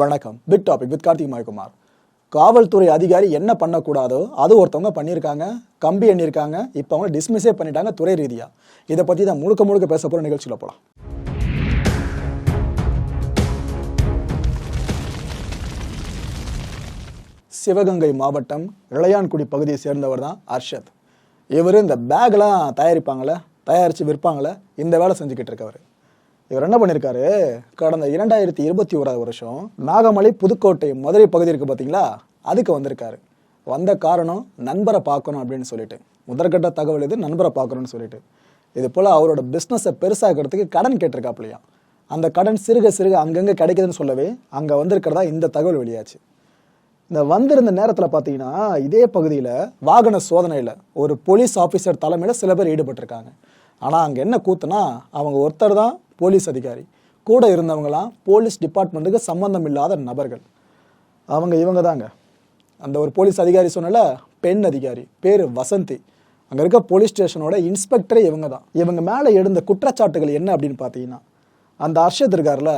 வணக்கம். Big topic with Karthik Mayakumar காவல்துறை அதிகாரி என்ன பண்ணக்கூடாதோ அது ஒருத்தவங்க பண்ணியிருக்காங்க கம்பி எண்ணியிருக்காங்க இப்போ அவங்க டிஸ்மிஸே பண்ணிட்டாங்க துறை ரீதியாக இதை பற்றி தான் முழுக்க முழுக்க பேச போகிற நிகழ்ச்சியில் போகலாம் சிவகங்கை மாவட்டம் இளையான்குடி பகுதியை சேர்ந்தவர் தான் அர்ஷத். இவர் இந்த பேக்லாம் தயாரிப்பாங்களே தயாரித்து விற்பாங்களே இந்த வேலை செஞ்சுக்கிட்டு இருக்கவர். இவர் என்ன பண்ணியிருக்காரு கடந்த இரண்டாயிரத்தி இருபத்தி ஓராவது வருஷம் நாகமலை புதுக்கோட்டை மதுரை பகுதி இருக்கு பார்த்தீங்களா அதுக்கு வந்திருக்காரு. வந்த காரணம் நண்பரை பார்க்கணும் அப்படின்னு சொல்லிட்டு. முதற்கட்ட தகவல் இது நண்பரை பார்க்கணும்னு சொல்லிட்டு. இது போல் அவரோட பிஸ்னஸை பெருசாக்கிறதுக்கு கடன் கேட்டிருக்காப்லையா அந்த கடன் சிறுக சிறுக அங்கங்கே கிடைக்குதுன்னு சொல்லவே அங்கே வந்திருக்கிறதா இந்த தகவல் வெளியாச்சு. இந்த வந்திருந்த நேரத்தில் பார்த்தீங்கன்னா இதே பகுதியில் வாகன சோதனையில் ஒரு போலீஸ் ஆஃபீஸர் தலைமையில் சில பேர் ஈடுபட்டிருக்காங்க. ஆனால் அங்கே என்ன கூத்துனா அவங்க ஒருத்தர் தான் போலீஸ் அதிகாரி. கூட இருந்தவங்களாம் போலீஸ் டிபார்ட்மெண்ட்டுக்கு சம்மந்தம் இல்லாத நபர்கள். அவங்க இவங்க தாங்க. அந்த ஒரு போலீஸ் அதிகாரி சொன்னல பெண் அதிகாரி பேர் வசந்தி. அங்கே இருக்க போலீஸ் ஸ்டேஷனோட இன்ஸ்பெக்டரே இவங்க தான். இவங்க மேலே எழுந்த குற்றச்சாட்டுகள் என்ன அப்படின்னு பார்த்தீங்கன்னா அந்த அர்ஷத் இருக்கார்ல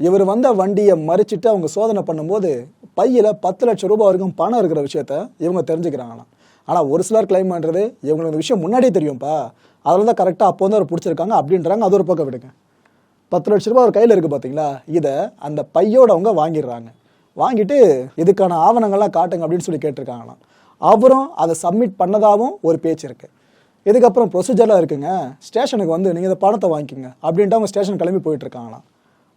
இவர் வந்த வண்டியை மறிச்சிட்டு அவங்க சோதனை பண்ணும்போது பையில் பத்து லட்சம் ரூபாய் வரைக்கும் பணம் இருக்கிற விஷயத்த இவங்க தெரிஞ்சுக்கிறாங்களாம். ஆனால் ஒரு சிலர் கிளைம் பண்ணுறது இவங்களுக்கு இந்த விஷயம் முன்னாடியே தெரியும்ப்பா அதில் தான் கரெக்டாக அப்போ வந்து அவர் பிடிச்சிருக்காங்க அப்படின்றாங்க. அது ஒரு பக்கம் விடுங்க. பத்து லட்ச ரூபாய் ஒரு கையில் இருக்குது பார்த்தீங்களா இதை அந்த பையோட அவங்க வாங்கிடுறாங்க. வாங்கிட்டு இதுக்கான ஆவணங்கள்லாம் காட்டுங்க அப்படின்னு சொல்லி கேட்டிருக்காங்களாம். அவரும் அதை சப்மிட் பண்ணதாகவும் ஒரு பேச்சு இருக்குது இதுக்கப்புறம் ப்ரொசீஜர்லாம் இருக்குங்க. ஸ்டேஷனுக்கு வந்து நீங்கள் இந்த பணத்தை வாங்கிக்கோங்க அப்படின்ட்டு அவங்க ஸ்டேஷன் கிளம்பி போயிட்டுருக்காங்களாம்.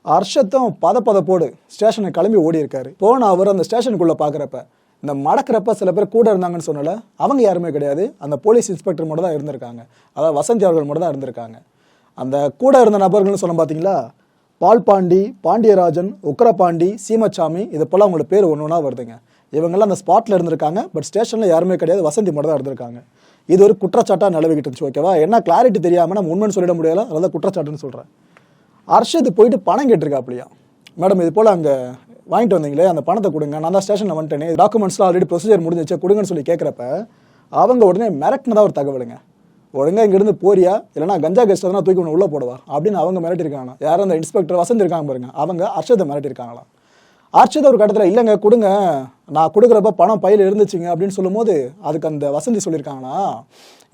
ஹர்ஷத்தும் அர்ஷத்தும் பத பதப்போடு ஸ்டேஷனுக்கு கிளம்பி ஓடி இருக்காரு போன அவர் அந்த ஸ்டேஷனுக்குள்ளே பார்க்குறப்ப இந்த மடக்கிறப்ப சில பேர் கூட இருந்தாங்கன்னு சொன்னல அவங்க யாருமே கிடையாது. அந்த போலீஸ் இன்ஸ்பெக்டர் மட்டும் தான் இருந்திருக்காங்க. அதாவது வசந்தி அவர்கள் மட்டும் தான் இருந்திருக்காங்க. அந்த கூட இருந்த நபர்கள்னு சொன்ன பார்த்தீங்களா பால்பாண்டி பாண்டியராஜன் உக்கரபாண்டி சீமச்சாமி இது போல் அவங்களோட பேர் ஒன்று ஒன்றா வருதுங்க. இவங்கெல்லாம் அந்த ஸ்பாட்டில் இருந்திருக்காங்க பட் ஸ்டேஷனில் யாருமே கிடையாது வசந்தி மட்டும் தான் இருந்திருக்காங்க. இது ஒரு குற்றச்சாட்டாக நிலவிக்கிட்டு இருந்துச்சு ஓகேவா என்ன கிளாரிட்டி தெரியாமல் நம்ம உண்மைன்னு சொல்லிட முடியல அதான் குற்றச்சாட்டுன்னு சொல்கிறேன் அர்ஷத் போயிட்டு பணம் கேட்டிருக்காப்லையா? மேடம் இது போல் அங்கே வாங்கிட்டு வந்தீங்களே அந்த பணத்தை கொடுங்க. நான் தான் ஸ்டேஷனில் வந்துட்டேனே. டாக்குமெண்ட்ஸ்லாம் ஆல்ரெடி ப்ரொசீஜர் முடிஞ்சிச்சு கொடுங்கன்னு சொல்லி கேட்குறப்ப அவங்க உடனே மிரட்டினதா ஒரு தகவலுங்க. ஒழுங்காக இங்கேருந்து போறியா? இல்லைனா கஞ்சா கெஸ்ட் தான் தூக்கி ஒன்று உள்ளே போடுவா? அப்படின்னு அவங்க மிரட்டிருக்காங்க யாரும் அந்த இன்ஸ்பெக்டர் வசந்த் இருக்காங்க பாருங்க. அவங்க அர்ஷத்தை மிரட்டிருக்காங்களாம் அர்ஷத் ஒரு கட்டத்தில் இல்லைங்க கொடுங்க. நான் கொடுக்குறப்ப பணம் பையில் இருந்துச்சுங்க. அப்படின்னு சொல்லும்போது அதுக்கு அந்த வசந்தி சொல்லியிருக்காங்கன்னா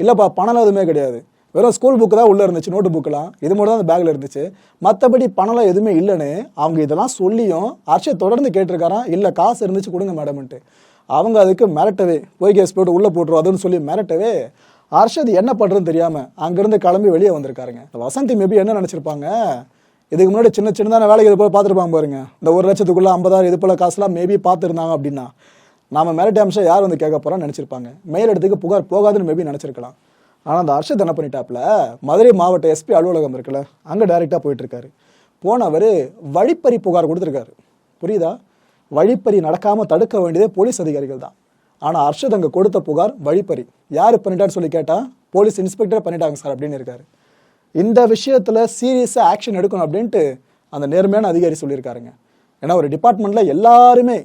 இல்லைப்பா பணம்லாம் எதுவுமே கிடையாது. வெறும் ஸ்கூல் புக்கு தான் உள்ளே இருந்துச்சு நோட்டு புக்கெலாம் இது மட்டும் தான் அந்த பேக்கில் இருந்துச்சு. மற்றபடி பணம்லாம் எதுவுமே இல்லைன்னு அவங்க இதெல்லாம் சொல்லியும் அர்ஷத் தொடர்ந்து கேட்டிருக்காராம். இல்லை காசு இருந்துச்சு கொடுங்க மேடம்ன்ட்டு. அவங்க அதுக்கு மிரட்டவே போய் கேஸ் போட்டு உள்ளே போட்டுரும் அதுன்னு சொல்லி மிரட்டவே அர்ஷத் என்ன பண்ணுறதுன்னு தெரியாமல் அங்கேருந்து கிளம்பி வெளியே வந்திருக்காருங்க. வசந்தி மேபி என்ன நினச்சிருப்பாங்க? இதுக்கு முன்னாடி சின்ன சின்னதான வேலைக்கு இது போல் பார்த்துருப்பாங்க பாருங்க. இந்த ஒரு லட்சத்துக்குள்ளே ஐம்பதாயிரம் இது போல காசுலாம் மேபி பார்த்துருந்தாங்க அப்படின்னா நாம மிரட்டி அம்சம் யார் வந்து கேட்க போகிறோம்னு நினச்சிருப்பாங்க. மேல் இடத்துக்கு புகார் போகாதுன்னு மேபி நினச்சிருக்கலாம். ஆனால் அந்த அர்ஷத் என்ன பண்ணிட்டாப்புல? மதுரை மாவட்ட எஸ்பி அலுவலகம் இருக்குல்ல அங்கே டைரெக்டாக போயிட்டுருக்காரு. போனவர் வழிப்பறி புகார் கொடுத்துருக்காரு. புரியுதா? வழிப்பறி நடக்காமல் தடுக்க வேண்டியதே போலீஸ் அதிகாரிகள் தான். ஆனால் அர்ஷத் அங்கே கொடுத்த புகார் வழிப்பறி. யார் பண்ணிட்டான்னு சொல்லி கேட்டால் போலீஸ் இன்ஸ்பெக்டர் பண்ணிட்டாங்க சார் அப்படின்னு இருக்காரு. இந்த விஷயத்தில் சீரியஸாக ஆக்ஷன் எடுக்கணும் அப்படின்ட்டு அந்த நேர்மையான அதிகாரி சொல்லியிருக்காருங்க. ஏன்னா ஒரு டிபார்ட்மெண்ட்டில் எல்லாருமே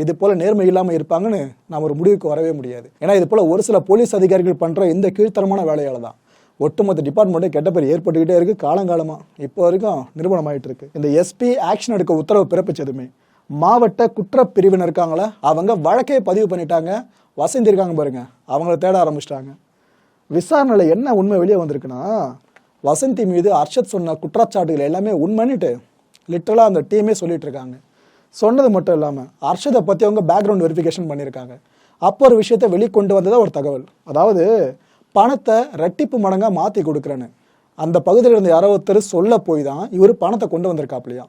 இது போல் நேர்மை இல்லாமல் இருப்பாங்கன்னு நாம் ஒரு முடிவுக்கு வரவே முடியாது. ஏன்னா இது போல் ஒரு சில போலீஸ் அதிகாரிகள் பண்ணுற இந்த கீழ்த்தரமான வேலையால தான் ஒட்டுமொத்த டிபார்ட்மெண்ட்டே கெட்ட பேர் ஏற்பட்டுக்கிட்டே இருக்கு. காலங்காலமாக இப்போ வரைக்கும் நிறுவனம் ஆயிட்டு இருக்கு இந்த எஸ்பி ஆக்ஷன் எடுக்க உத்தரவு பிறப்பிச்சதுமே மாவட்ட குற்றப்பிரிவினர் இருக்காங்களா அவங்க வழக்கே பதிவு பண்ணிட்டாங்க. வசந்தி இருக்காங்க பாருங்க அவங்கள தேட ஆரம்பிச்சிட்டாங்க. விசாரணையில் என்ன உண்மை வெளியே வந்திருக்குன்னா வசந்தி மீது அர்ஷத் சொன்ன குற்றச்சாட்டுகள் எல்லாமே உண்மைன்னுட்டு லிட்டரலாக அந்த டீமே சொல்லிட்டு இருக்காங்க. சொன்னது மட்டும் இல்லாமல் அர்ஷதை பற்றி அவங்க பேக்ரவுண்ட் வெரிஃபிகேஷன் பண்ணியிருக்காங்க. அப்போ ஒரு விஷயத்தை வெளிக்கொண்டு வந்ததா ஒரு தகவல். அதாவது பணத்தை ரெட்டிப்பு மடங்காக மாற்றி கொடுக்குறேன்னு. அந்த பகுதியில் இருந்த யாரோ ஒருத்தர் சொல்ல போய் தான் இவர் பணத்தை கொண்டு வந்திருக்காப்லையா.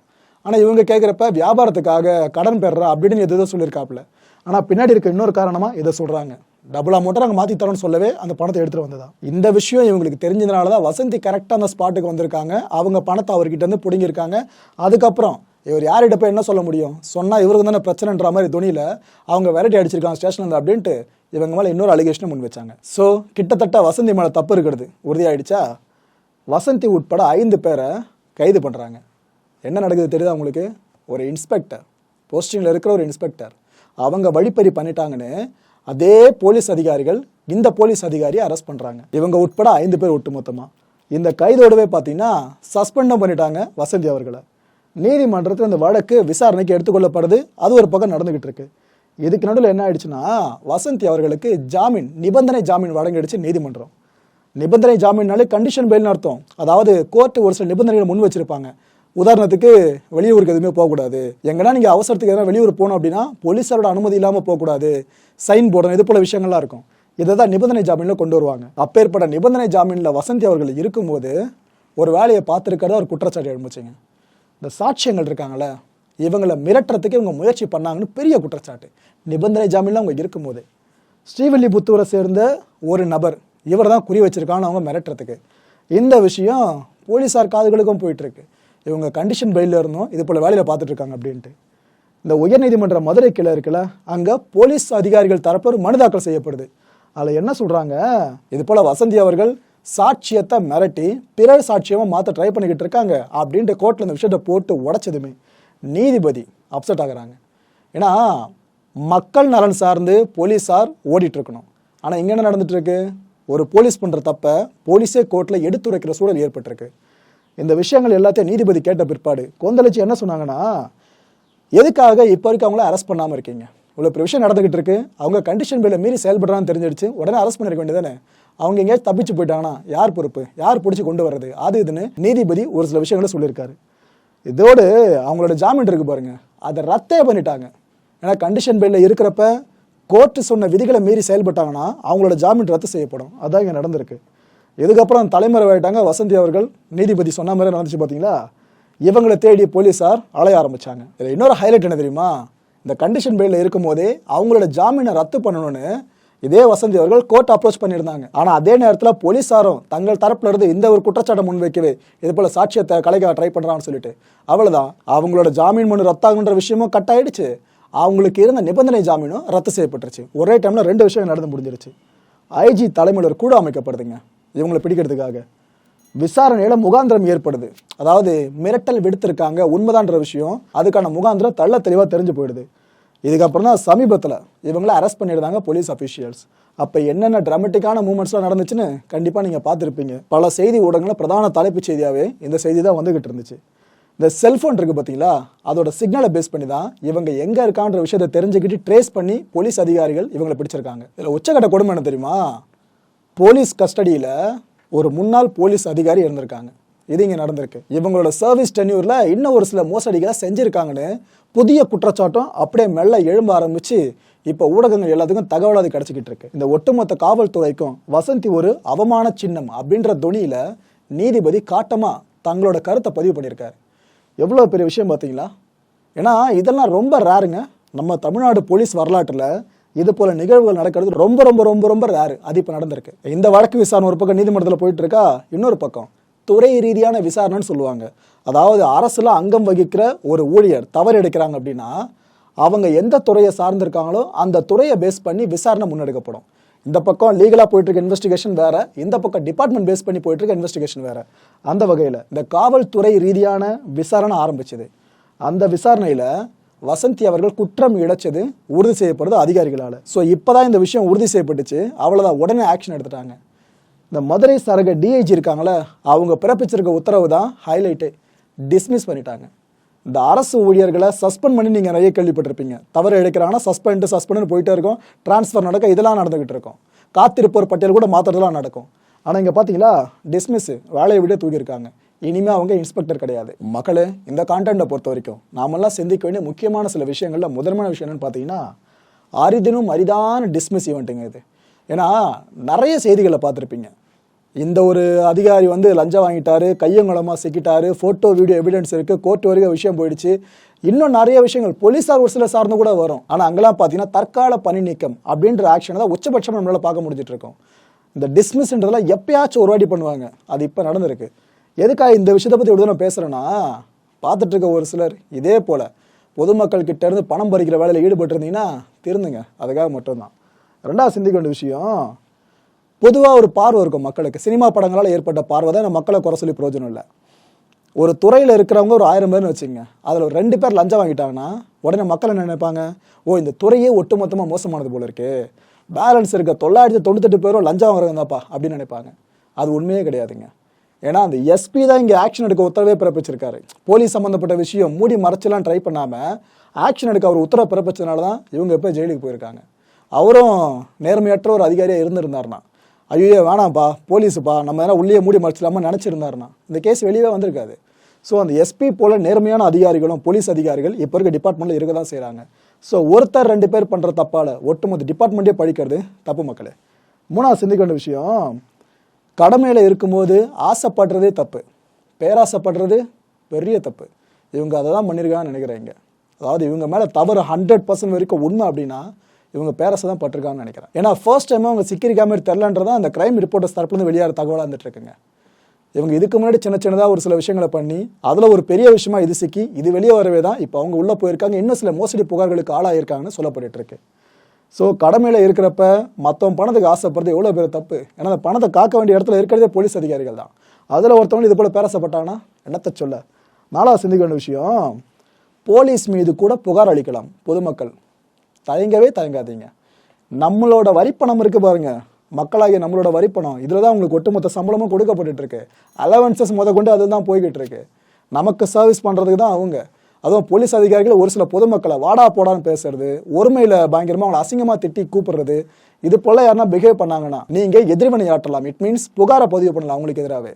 ஆனால் இவங்க கேட்குறப்ப வியாபாரத்துக்காக கடன் பெறா அப்படின்னு எது எதோ சொல்லியிருக்காப்புல ஆனால் பின்னாடி இருக்க இன்னொரு காரணமாக இதை சொல்கிறாங்க டபுள் அமௌண்ட்டை நாங்கள் மாற்றி தரோம்னு சொல்லவே அந்த பணத்தை எடுத்துகிட்டு வந்ததா. இந்த விஷயம் இவங்களுக்கு தெரிஞ்சதுனால தான் வசந்தி கரெக்டாக அந்த ஸ்பாட்டுக்கு வந்திருக்காங்க. அவங்க பணத்தை அவர்கிட்ட இருந்து பிடுங்கியிருக்காங்க. அதுக்கப்புறம் இவர் யார்கிட்ட போய் என்ன சொல்ல முடியும்? சொன்னால் இவருக்கு தானே பிரச்சனைன்ற மாதிரி துணியில் அவங்க வெரைட்டி அடிச்சிருக்காங்க ஸ்டேஷனில் அப்படின்ட்டு இவங்க மேலே இன்னொரு அலிகேஷனும் முன் வச்சாங்க. ஸோ கிட்டத்தட்ட வசந்தி மேலே தப்பு இருக்கிறது. உறுதியாயிடுச்சா? வசந்தி உட்பட ஐந்து பேரை கைது பண்ணுறாங்க என்ன நடக்குது தெரியுதா உங்களுக்கு? ஒரு இன்ஸ்பெக்டர் போஸ்டிங்கில் இருக்கிற ஒரு இன்ஸ்பெக்டர் அவங்க வழிப்பறி பண்ணிட்டாங்கன்னு அதே போலீஸ் அதிகாரிகள் இந்த போலீஸ் அதிகாரியை அரெஸ்ட் பண்ணுறாங்க இவங்க உட்பட ஐந்து பேர் ஒட்டுமொத்தமாக இந்த கைதோடவே பார்த்தீங்கன்னா சஸ்பெண்டும் பண்ணிட்டாங்க வசந்தி அவர்களை. நீதிமன்றத்தில் இந்த வழக்கு விசாரணைக்கு எடுத்துக்கொள்ளப்படுது. அது ஒரு பக்கம் நடந்துகிட்டு இருக்கு. இதுக்கு நடுவில் என்ன ஆயிடுச்சுன்னா வசந்தி அவர்களுக்கு ஜாமீன் நிபந்தனை ஜாமீன் வழங்கிடுச்சு நீதிமன்றம். நிபந்தனை ஜாமீன்னாலே கண்டிஷன் பெயில்னு அர்த்தம். அதாவது கோர்ட் ஒரு சில நிபந்தனைகளை முன் வச்சிருப்பாங்க. உதாரணத்துக்கு வெளியூருக்கு எதுவுமே போகக்கூடாது. எங்கன்னா நீங்கள் அவசரத்துக்கு எதனா வெளியூர் போகணும் அப்படின்னா போலீஸாரோட அனுமதி இல்லாமல் போகக்கூடாது. சைன் போடணும் இது போல விஷயங்கள்லாம் இருக்கும். இதை தான் நிபந்தனை ஜாமீனில் கொண்டு வருவாங்க. அப்பேற்பட்ட நிபந்தனை ஜாமீனில் வசந்தி அவர்கள் இருக்கும்போது ஒரு வேலையை பார்த்துருக்கிறதா ஒரு குற்றச்சாட்டு எழுந்துச்சுங்க. இந்த சாட்சியங்கள் இருக்காங்கள இவங்களை மிரட்டுறதுக்கு இவங்க முயற்சி பண்ணாங்கன்னு பெரிய குற்றச்சாட்டு. நிபந்தனை ஜாமீன்ல அவங்க இருக்கும்போது. ஸ்ரீவில்லிபுத்தூரை சேர்ந்த ஒரு நபர் இவர் தான் குறி வச்சிருக்கான்னு அவங்க மிரட்டுறதுக்கு. இந்த விஷயம் போலீஸார் காதுகளுக்கும் போயிட்டுருக்கு. இவங்க கண்டிஷன் பெயிலில் இருந்தும் இது போல் வேலையில் பார்த்துட்ருக்காங்க அப்படின்ட்டு. இந்த உயர்நீதிமன்ற மதுரை கிளை இருக்குல்ல அங்கே போலீஸ் அதிகாரிகள் தரப்பு மனு தாக்கல் செய்யப்படுது. அதில் என்ன சொல்கிறாங்க இது போல் வசந்தி அவர்கள் சாட்சியத்தை மிரட்டி பிறர் சாட்சியமாக மாற்ற ட்ரை பண்ணிக்கிட்டு இருக்காங்க அப்படின்ட்டு கோர்ட்டில் இந்த விஷயத்தை போட்டு உடைச்சதுமே நீதிபதி அப்செட் ஆகுறாங்க. ஏன்னா மக்கள் நலன் சார்ந்து போலீஸார் ஓடிட்டுருக்கணும் ஆனால் இங்கே என்ன நடந்துகிட்ருக்கு ஒரு போலீஸ் பண்ணுற தப்பை போலீஸே கோர்ட்டில் எடுத்துரைக்கிற சூழல் ஏற்பட்டிருக்கு. இந்த விஷயங்கள் எல்லாத்தையும் நீதிபதி கேட்ட பிற்பாடு கொந்தளிச்சு என்ன சொன்னாங்கன்னா எதுக்காக இப்போ வரைக்கும் அவங்கள அரெஸ்ட் பண்ணாமல் இருக்கீங்க? இவ்வளோ பெரிய விஷயம் நடந்துகிட்டு இருக்கு. அவங்க கண்டிஷன் பில்லை மீறி செயல்படுறான்னு தெரிஞ்சிடுச்சு. உடனே அரெஸ்ட் பண்ணிருக்க வேண்டியதானே அவங்க எங்கேயாச்சும் தப்பிச்சு போயிட்டாங்கன்னா யார் பொறுப்பு? யார் பிடிச்சி கொண்டு வர்றது? அது இதுன்னு நீதிபதி ஒரு சில விஷயங்களை சொல்லியிருக்காரு. இதோடு அவங்களோட ஜாமீன் இருக்கு பாருங்க. அதை ரத்தே பண்ணிட்டாங்க. ஏன்னா கண்டிஷன் பேல இருக்கிறப்ப கோர்ட்டு சொன்ன விதிகளை மீறி செயல்பட்டாங்கன்னா அவங்களோட ஜாமீன் ரத்து செய்யப்படும். அதான் இங்கே நடந்திருக்கு. இதுக்கப்புறம் தலைமறைவாயிட்டாங்க வசந்தி அவர்கள். நீதிபதி சொன்ன மாதிரி நடந்துச்சு பார்த்தீங்களா இவங்களை தேடி போலீஸார் அலைய ஆரம்பிச்சாங்க. இதில் இன்னொரு ஹைலைட் என்ன தெரியுமா? இந்த கண்டிஷன் பெயிலில் இருக்கும்போதே அவங்களோட ஜாமீனை ரத்து பண்ணணும்னு இதே வசந்தி அவர்கள் கோர்ட் அப்ரோச் பண்ணியிருந்தாங்க. ஆனால் அதே நேரத்தில் போலீஸாரும் தங்கள் தரப்புல இருந்து இந்த ஒரு குற்றச்சாட்டை முன்வைக்கவே இது போல சாட்சியத்தை கலைக்க ட்ரை பண்ணுறான்னு சொல்லிட்டு அவ்வளோதான் அவங்களோட ஜாமீன் மனு ரத்தாகுன்ற விஷயமும் கட் ஆயிடுச்சு. அவங்களுக்கு இருந்த நிபந்தனை ஜாமீனும் ரத்து செய்யப்பட்டுருச்சு. ஒரே டைமில் ரெண்டு விஷயம் நடந்து முடிஞ்சிருச்சு. ஐஜி தலைமையில் ஒரு கூட அமைக்கப்படுதுங்க. இவங்களை பிடிக்கிறதுக்காக. விசாரணையில முகாந்திரம் ஏற்படுது. அதாவது மிரட்டல் விடுத்திருக்காங்க உண்மைதான்ற விஷயம் அதுக்கான முகாந்திரம் தள்ள தெளிவாக தெரிஞ்சு போயிடுது. இதுக்கப்புறம் தான் சமீபத்தில் இவங்களை அரெஸ்ட் பண்ணியிருந்தாங்க போலீஸ் அஃபிஷியல்ஸ் அப்போ என்னென்ன ட்ராமெட்டிக்கான மூமெண்ட்ஸ்லாம் நடந்துச்சுன்னு கண்டிப்பாக நீங்கள் பார்த்துருப்பீங்க. பல செய்தி ஊடகங்களில் பிரதான தலைப்பு செய்தியாகவே இந்த செய்தி தான் வந்துகிட்டு இருந்துச்சு. இந்த செல்ஃபோன் இருக்குது பார்த்தீங்களா அதோட சிக்னலை பேஸ் பண்ணி தான் இவங்க எங்கே இருக்கான்ற விஷயத்தை தெரிஞ்சுக்கிட்டு ட்ரேஸ் பண்ணி போலீஸ் அதிகாரிகள் இவங்களை பிடிச்சிருக்காங்க. இதில் உச்சக்கட்ட கொடுமை என்ன தெரியுமா? போலீஸ் கஸ்டடியில் ஒரு முன்னாள் போலீஸ் அதிகாரி இருந்திருக்காங்க. இது இங்கே நடந்திருக்கு. இவங்களோட சர்வீஸ் டென்யூரில் இன்னும் ஒரு சில மோசடிகளை செஞ்சுருக்காங்கன்னு புதிய குற்றச்சாட்டும் அப்படியே மெல்ல எழும்ப ஆரம்பிச்சு இப்போ ஊடகங்கள் எல்லாத்துக்கும் தகவல் அது கிடச்சிக்கிட்டு இருக்கு. இந்த ஒட்டுமொத்த காவல்துறைக்கும் வசந்தி ஒரு அவமான சின்னம் அப்படின்ற துணியில நீதிபதி காட்டமாக தங்களோட கருத்தை பதிவு பண்ணியிருக்காரு. எவ்வளோ பெரிய விஷயம் பார்த்தீங்களா ஏன்னா இதெல்லாம் ரொம்ப ரேருங்க. நம்ம தமிழ்நாடு போலீஸ் வரலாற்றில் இது போல நிகழ்வுகள் நடக்கிறது ரொம்ப ரொம்ப ரொம்ப ரொம்ப ரேரு. அது இப்போ நடந்திருக்கு. இந்த வழக்கு விசாரணை ஒரு பக்கம் நீதிமன்றத்தில் போயிட்டு இருக்கா? இன்னொரு பக்கம். துறை ரீதியான விசாரணைன்னு சொல்லுவாங்க. அதாவது அரசில் அங்கம் வகிக்கிற ஒரு ஊழியர் தவறு எடுக்கிறாங்க அப்படின்னா அவங்க எந்த துறையை சார்ந்திருக்காங்களோ அந்த துறையை பேஸ் பண்ணி விசாரணை முன்னெடுக்கப்படும். இந்த பக்கம் லீகலாக போயிட்டு இருக்க இன்வெஸ்டிகேஷன் வேற இந்த பக்கம் டிபார்ட்மெண்ட் பேஸ் பண்ணி போயிட்டு இருக்க இன்வெஸ்டிகேஷன் வேற. அந்த வகையில் இந்த காவல்துறை ரீதியான விசாரணை ஆரம்பிச்சது. அந்த விசாரணையில் வசந்தி அவர்கள் குற்றம் இழைச்சது உறுதி செய்யப்படுது அதிகாரிகளால். ஸோ இப்போ தான் இந்த விஷயம் உறுதி செய்யப்பட்டுச்சு. அவ்வளோதான் உடனே ஆக்ஷன் எடுத்துட்டாங்க. இந்த மதுரை சரக டிஐஜி இருக்காங்களே அவங்க பிறப்பிச்சிருக்க உத்தரவு தான் ஹைலைட்டு டிஸ்மிஸ் பண்ணிட்டாங்க. இந்த அரசு ஊழியர்களை சஸ்பெண்ட் பண்ணி நீங்கள் நிறைய கேள்விப்பட்டிருப்பீங்க. தவறு எடுக்கிறாங்கன்னா சஸ்பெண்டு சஸ்பெண்ட் போயிட்டே இருக்கும். ட்ரான்ஸ்ஃபர் நடக்க இதெல்லாம் நடந்துகிட்டு இருக்கும். காத்திருப்போர் பட்டியல் கூட மாற்றுறதுலாம் நடக்கும். ஆனால் இங்கே பார்த்தீங்களா டிஸ்மிஸ்ஸு வேலையை விட தூக்கியிருக்காங்க. இனிமேல் அவங்க இன்ஸ்பெக்டர் கிடையாது. மக்களே இந்த கான்டென்ட்டை பொறுத்த வரைக்கும் நாமெல்லாம் சிந்திக்க வேண்டிய முக்கியமான சில விஷயங்களில் முதன்மையான விஷயம் என்னென்னு பார்த்தீங்கன்னா அரிதினும் அரிதான டிஸ்மிஸ் ஈவெண்ட்டுங்க இது. ஏன்னா நிறைய செய்திகளை பார்த்துருப்பீங்க. இந்த ஒரு அதிகாரி வந்து லஞ்சம் வாங்கிட்டாரு கையங்குளமாக சிக்கிட்டாரு ஃபோட்டோ வீடியோ எவிடன்ஸ் இருக்குது கோர்ட் வரைக்கும் விஷயம் போயிடுச்சு. இன்னும் நிறைய விஷயங்கள் போலீஸார் ஒரு சில சார்ந்து கூட வரும். ஆனால் அங்கெல்லாம் பார்த்தீங்கன்னா தற்கால பணி நீக்கம் அப்படின்ற ஆக்ஷனை தான் உச்சபட்சமாக நம்மளால் பார்க்க முடிஞ்சிட்டு இருக்கோம். இந்த டிஸ்மிஸ்ன்றதெல்லாம் எப்பயாச்சும் ஒரு வாட்டி பண்ணுவாங்க. அது இப்போ நடந்திருக்கு. எதுக்காக இந்த விஷயத்தை பற்றி இவ்வளோ நான் பேசுகிறேன்னா பார்த்துட்டு இருக்க ஒரு சிலர் இதே போல் பொதுமக்கள் கிட்ட இருந்து பணம் பறிக்கிற வேலையில் ஈடுபட்டு இருந்தீங்கன்னா திருந்துங்க. அதுக்காக மட்டும்தான். ரெண்டாவது சிந்திக்க வேண்டிய விஷயம் பொதுவாக ஒரு பார்வை இருக்கும் மக்களுக்கு. சினிமா படங்களால் ஏற்பட்ட பார்வை தான் நான் மக்களை குறை சொல்லி பிரயோஜனம் இல்லை. ஒரு துறையில் இருக்கிறவங்க ஒரு ஆயிரம் பேர்னு வச்சுங்க. அதில் ஒரு ரெண்டு பேர் லஞ்சம் வாங்கிட்டாங்கன்னா உடனே மக்கள் என்ன நினைப்பாங்க? ஓ இந்த துறையே ஒட்டுமொத்தமாக மோசமானது போல இருக்கு. பேலன்ஸ் இருக்க தொள்ளாயிரத்தி தொண்ணூத்தெட்டு பேரும் லஞ்சம் வாங்குறவங்க தான்ப்பா அப்படின்னு நினைப்பாங்க. அது உண்மையே கிடையாதுங்க. ஏன்னா அந்த எஸ்பி தான் இங்கே ஆக்ஷன் எடுக்க உத்தரவே பிறப்பிச்சிருக்காரு. போலீஸ் சம்மந்தப்பட்ட விஷயம் மூடி மறைச்சலாம் ட்ரை பண்ணாமல் ஆக்ஷன் எடுக்க அவர் உத்தரவு பிறப்பிச்சதுனால தான் இவங்க இப்போ ஜெயிலுக்கு போயிருக்காங்க. அவரும் நேர்மையற்ற ஒரு அதிகாரியாக இருந்திருந்தார்னா ஐயோ வேணாம்ப்பா போலீஸுப்பா நம்ம எதனா உள்ளே மூடி மறைச்சிடாம நினச்சிருந்தாருனா இந்த கேஸ் வெளியே வந்திருக்காது. ஸோ அந்த எஸ்பி போல நேர்மையான அதிகாரிகளும் போலீஸ் அதிகாரிகள் இப்போ இருக்க டிபார்ட்மெண்ட்டில் இருக்க தான் செய்கிறாங்க ஸோ ஒருத்தர் ரெண்டு பேர் பண்ணுற தப்பால் ஒட்டுமொத்த டிபார்ட்மெண்ட்டே படிக்கிறது தப்பு மக்களே. மூணாவது சிந்திக்க வேண்டிய விஷயம் கடமையில் இருக்கும்போது ஆசைப்படுறதே தப்பு. பேராசைப்படுறது பெரிய தப்பு. இவங்க அதை தான் பண்ணியிருக்காங்கன்னு நினைக்கிறேன் அதாவது இவங்க மேலே தவறு ஹண்ட்ரட் பர்சன்ட் வரைக்கும் உண்மை அப்படின்னா இவங்க பேரஸை தான் பட்டிருக்காங்கன்னு நினைக்கிறேன். ஏன்னா ஃபர்ஸ்ட் டைம் அவங்க சிக்கிரிக்கா மாதிரி தெரிலன்றதான் அந்த கிரைம் ரிப்போர்ட்டர்ஸ் தரப்புலேருந்து வெளியாகிற தகவலாக இருந்துட்டு இருக்குங்க. இவங்க இதுக்கு முன்னாடி சின்ன சின்னதாக ஒரு சில விஷயங்களை பண்ணி அதில் ஒரு பெரிய விஷயமா இது சிக்கி இது வெளியே வரவே தான் இப்போ அவங்க உள்ளே போயிருக்காங்க. இன்னும் சில மோசடி புகார்களுக்கு ஆளாயிருக்காங்கன்னு சொல்லப்பட்டு இருக்கு. ஸோ கடமையில் இருக்கிறப்ப மற்றவன் பணத்துக்கு ஆசைப்படுறது எவ்வளோ பேர் தப்பு? ஏன்னா அந்த பணத்தை காக்க வேண்டிய இடத்துல இருக்கிறதே போலீஸ் அதிகாரிகள் தான். அதில் ஒருத்தவங்க இது போல் பேரசப்பட்டாங்கன்னா என்னத்தை சொல்ல? நாலாவது சிந்திக்க வேண்டிய விஷயம் போலீஸ் மீது கூட புகார் அளிக்கலாம் பொதுமக்கள். தயங்கவே தயங்காதீங்க. நம்மளோட வரிப்பணம் இருக்கு பாருங்க. மக்களாகிய நம்மளோட வரிப்பணம். இதில் தான் உங்களுக்கு ஒட்டுமொத்த சம்பளமும் கொடுக்கப்பட்டு இருக்கு அலவன்சஸ் முத கொண்டு அதுதான் தான் போய்கிட்டு இருக்கு நமக்கு சர்வீஸ் பண்ணுறதுக்கு தான் அவங்க. அதுவும் போலீஸ் அதிகாரிகள் ஒரு சில பொதுமக்களை வாடா போடான்னு பேசுறது ஒருமையில் பயங்கரமாக அவங்களை அசிங்கமாக திட்டி கூப்பிடுறது இது போல யாருன்னா பிஹேவ் பண்ணாங்கன்னா நீங்கள் எதிர்வினை ஆட்டலாம் இட் மீன்ஸ் புகாரை பதிவு பண்ணலாம். அவங்களுக்கு எதிராகவே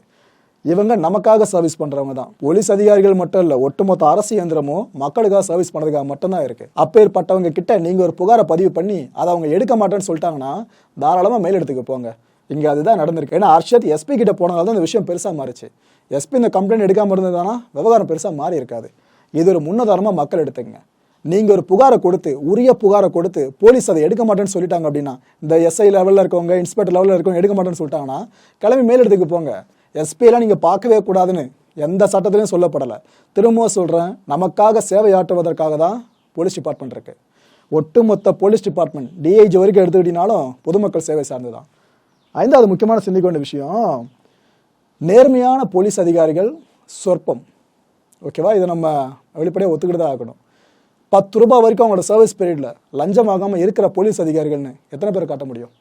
இவங்க நமக்காக சர்வீஸ் பண்றவங்க தான். போலீஸ் அதிகாரிகள் மட்டும் இல்ல ஒட்டுமொத்த அரசு இயந்திரமும் மக்களுக்காக சர்வீஸ் பண்றதுக்காக மட்டும்தான் இருக்கு. அப்பேற்பட்டவங்க கிட்ட நீங்க ஒரு புகாரை பதிவு பண்ணி அதை அவங்க எடுக்க மாட்டேன்னு சொல்லிட்டாங்கன்னா தாராளமா மேல் எடுத்துக்க போங்க. இங்க அதுதான் நடந்திருக்கு. ஏன்னா அர்ஷத் எஸ்பி கிட்ட போனதால தான் இந்த விஷயம் பெருசா மாறுச்சு. எஸ்பி இந்த கம்ப்ளைண்ட் எடுக்காம இருந்ததுனா விவகாரம் பெருசா மாறி இருக்காது. இது ஒரு முன்னுதாரணமா மக்கள் எடுத்துங்க நீங்க ஒரு புகாரை கொடுத்து உரிய புகாரை கொடுத்து போலீஸ் அதை எடுக்க மாட்டேன்னு சொல்லிட்டாங்க அப்படின்னா இந்த எஸ்ஐ லெவலில் இருக்கவங்க இன்ஸ்பெக்டர் லெவலில் இருக்கவங்க எடுக்க மாட்டேன்னு சொல்லிட்டாங்கன்னா கிளம்பி மேல் எடுத்துக்கு போங்க. எஸ்பியெல்லாம் நீங்கள் பார்க்கவே கூடாதுன்னு எந்த சட்டத்திலையும் சொல்லப்படலை. திரும்பவும் சொல்கிறேன் நமக்காக சேவையாற்றுவதற்காக தான் போலீஸ் டிபார்ட்மெண்ட் இருக்குது ஒட்டுமொத்த போலீஸ் டிபார்ட்மெண்ட் டிஐஜி வரைக்கும் எடுத்துக்கிட்டினாலும் பொதுமக்கள் சேவை சார்ந்து தான். ஐந்தாவது முக்கியமான சிந்திக்க வேண்டிய விஷயம் நேர்மையான போலீஸ் அதிகாரிகள் சொற்பம். ஓகேவா? இதை நம்ம வெளிப்படையாக ஒத்துக்கிட்டு தான் ஆகணும். பத்து ரூபாய் வரைக்கும் அவங்களோட சர்வீஸ் பீரியடில் லஞ்சம் ஆகாமல் இருக்கிற போலீஸ் அதிகாரிகள்னு எத்தனை பேர் காட்ட முடியும்?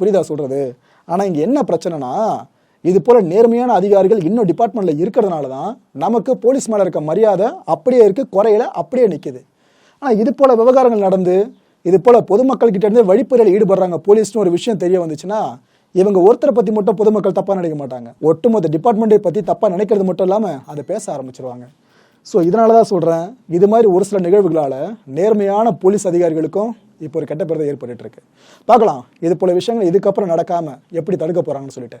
புரியுதா சொல்கிறது ஆனால் இங்கே என்ன பிரச்சனைனா இது போல நேர்மையான அதிகாரிகள் இன்னும் டிபார்ட்மெண்ட்டில் இருக்கிறதுனால தான் நமக்கு போலீஸ் மேலே இருக்க மரியாதை அப்படியே இருக்கு குறையில அப்படியே நிற்குது ஆனால் இது போல விவகாரங்கள் நடந்து இது போல பொதுமக்கள் கிட்ட இருந்து வழிப்பறையில் ஈடுபடுறாங்க போலீஸ்னு ஒரு விஷயம் தெரிய வந்துச்சுன்னா இவங்க ஒருத்தரை பத்தி மட்டும் பொதுமக்கள் தப்பா நினைக்க மாட்டாங்க. ஒட்டுமொத்த டிபார்ட்மெண்ட்டை பத்தி தப்பா நினைக்கிறது மட்டும் இல்லாம அதை பேச ஆரம்பிச்சிருவாங்க. ஸோ இதனால தான் சொல்றேன் இது மாதிரி ஒரு சில நிகழ்வுகளால நேர்மையான போலீஸ் அதிகாரிகளுக்கும் இப்போ ஒரு கெட்ட பிறதை ஏற்பட்டு இருக்கு. பார்க்கலாம் இது போல விஷயங்கள் இதுக்கப்புறம் நடக்காம எப்படி தடுக்க போறாங்கன்னு சொல்லிட்டு.